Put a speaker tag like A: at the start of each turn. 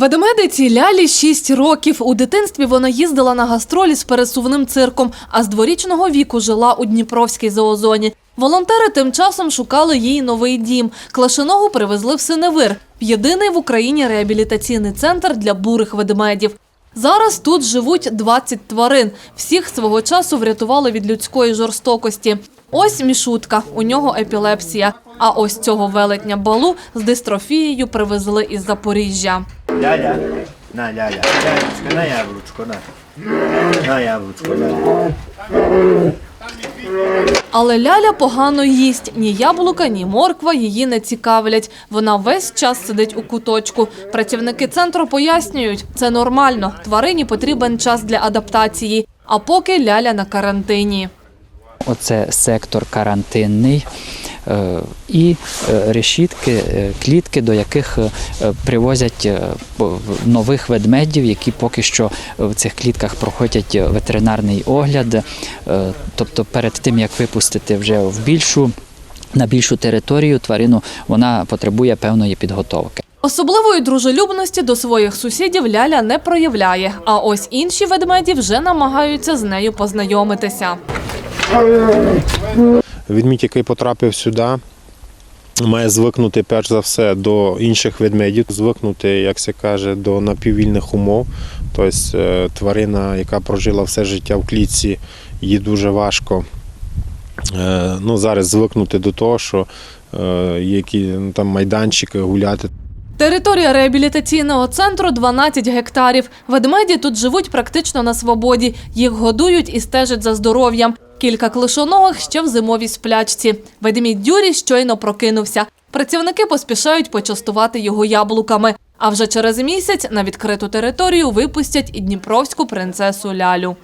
A: Ведмедиці Лялі 6 років. У дитинстві вона їздила на гастролі з пересувним цирком, а з дворічного віку жила у Дніпровській зоозоні. Волонтери тим часом шукали їй новий дім. Клашиногу привезли в Синевир, єдиний в Україні реабілітаційний центр для бурих ведмедів. Зараз тут живуть 20 тварин. Всіх свого часу врятували від людської жорстокості. Ось мішутка, у нього епілепсія. А ось цього велетня балу з дистрофією привезли із Запоріжжя.
B: Ляля, на ляля, лялечка, на яблучко, на. На яблучко, ляля.
A: Але Ляля погано їсть. Ні яблука, ні морква її не цікавлять. Вона весь час сидить у куточку. Працівники центру пояснюють, це нормально. Тварині потрібен час для адаптації. А поки Ляля на карантині.
C: Оце сектор карантинний і е, решітки, е, клітки, до яких е, привозять е, нових ведмедів, які поки що в цих клітках проходять ветеринарний огляд. Е, Тобто перед тим як випустити вже в більшу на більшу територію тварину, вона потребує певної підготовки.
A: Особливої дружелюбності до своїх сусідів Ляля не проявляє. А ось інші ведмеді вже намагаються з нею познайомитися.
D: Ведмідь, який потрапив сюди, має звикнути перш за все до інших ведмедів, звикнути, як се каже, до напіввільних умов. Тобто е, тварина, яка прожила все життя в клітці, їй дуже важко е, ну, зараз звикнути до того, що е, є які ну, там майданчики гуляти.
A: Територія реабілітаційного центру 12 гектарів. Ведмеді тут живуть практично на свободі. Їх годують і стежать за здоров'ям. Кілька клишоногих ще в зимовій сплячці. Ведмідь Дюрі щойно прокинувся. Працівники поспішають почастувати його яблуками. А вже через місяць на відкриту територію випустять і дніпровську принцесу Лялю.